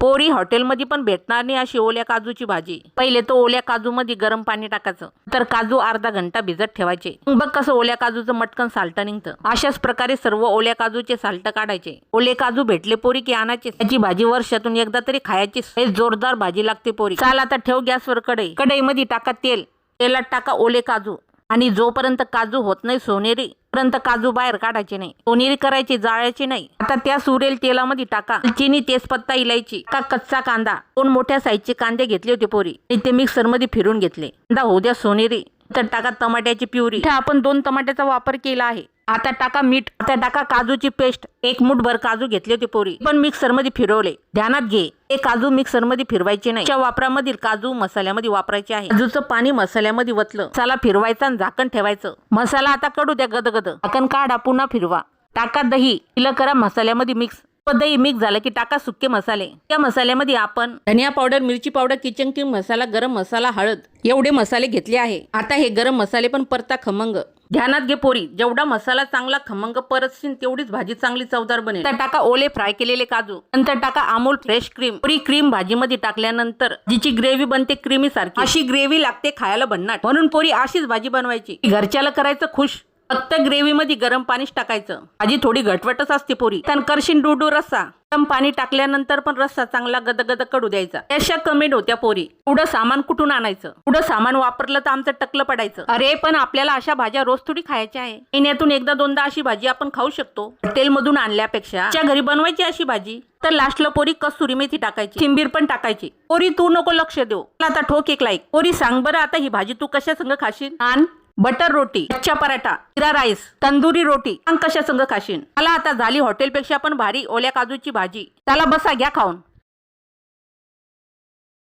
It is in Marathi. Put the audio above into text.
पोरी हॉटेलमध्ये पण भेटणार नाही अशी ओल्या काजूची भाजी. पहिले तो ओल्या काजू मध्ये गरम पाणी टाकायचं. तर काजू अर्धा घंटा भिजत ठेवायचे. बघ कसं ओल्या काजूचं मटकन साल्ट निघतं? अशाच प्रकारे सर्व ओल्या काजूचे साल्ट काढायचे. ओले काजू भेटले पोरी की आणायचे. त्याची भाजी वर्षातून एकदा तरी खायची. जोरदार भाजी लागते पोरी. चाल आता ठेव गॅसवर कढई. कढईमध्ये टाका तेल. तेलात टाका ओले काजू. आणि जोपर्यंत काजू होत नाही सोनेरी पर्यंत काजू बाहेर काढायचे नाही. सोनेरी करायची जाळायची नाही. आता त्या सुरेल तेलामध्ये टाका. चिनी तेजपत्ता इलायची. का कच्चा कांदा? दोन मोठ्या साईजचे कांदे घेतले होते पोरी. आणि ते मिक्सरमध्ये फिरून घेतले. कांदा होऊ द्या सोनेरी. तर टाका टमाट्याची प्युरी. आपण दोन टमाट्याचा वापर केला आहे. आता टाका मीठ आता टाका काजूची पेस्ट. एक मुठभर काजू घेतले होते पोरी. पण मिक्सरमध्ये फिरवले. ध्यानात घे. हे काजू मिक्सरमध्ये फिरवायचे नाही. वापरामधील काजू मसाल्यामध्ये वापरायचे आहे. काजूचं पाणी मसाल्यामध्ये वतलं. मसाला फिरवायचा आणि झाकण ठेवायचं. मसाला आता कडू द्या गदगद. झाकण काढा पुन्हा फिरवा. टाका दही. तिला करा मसाल्यामध्ये मिक्स. दही मिक्स झालं की टाका सुके मसाले. त्या मसाल्यामध्ये आपण धनिया पावडर मिरची पावडर किचन किंग मसाला गरम मसाला हळद एवढे मसाले घेतले आहे. आता हे गरम मसाले पण परता खमंग. ध्यानात घे पोरी जेवढा मसाला चांगला खमंग परतशील तेवढीच भाजी चांगली चवदार बनेल. तर टाका ओले फ्राय केलेले काजू. नंतर टाका अमूल फ्रेश क्रीम पुरी क्रीम भाजीमध्ये टाकल्यानंतर जिची ग्रेव्ही बनते क्रीमी सारखी अशी ग्रेव्ही लागते खायला भन्नाट. म्हणून पोरी अशीच भाजी बनवायची. घरच्याला करायचं खुश. फक्त ग्रेव्ही मध्ये गरम पाणीच टाकायचं. भाजी थोडी घटवटच असते पोरी. पण करशील डुडू रस्सा. गरम पाणी टाकल्यानंतर पण रस्सा चांगला गदगद कडू द्यायचा. अशा कमेंट होत्या पोरी. पुढं सामान कुठून आणायचं? पुढं सामान वापरलं तर आमचं टकलं पडायचं. अरे पण आपल्याला अशा भाज्या रोज थोडी खायच्या आहे. महिन्यातून एकदा दोनदा अशी भाजी आपण खाऊ शकतो. तेलमधून मधून आणल्यापेक्षा घरी बनवायची अशी भाजी? तर लास्टला पोरी कसुरी मेथी टाकायची. थिंबीर पण टाकायची. पोरी तू नको लक्ष देऊ. मला आता ठोक एक लाईक. पोरी सांग बरं आता ही भाजी तू कशा संग खाशील? आण. बटर रोटी कच्चा पराठा जिरा राईस तंदुरी रोटी कशा संग खाशील मला आता झाली हॉटेलपेक्षा पण भारी ओल्या काजूची भाजी. त्याला बसा घ्या खाऊन.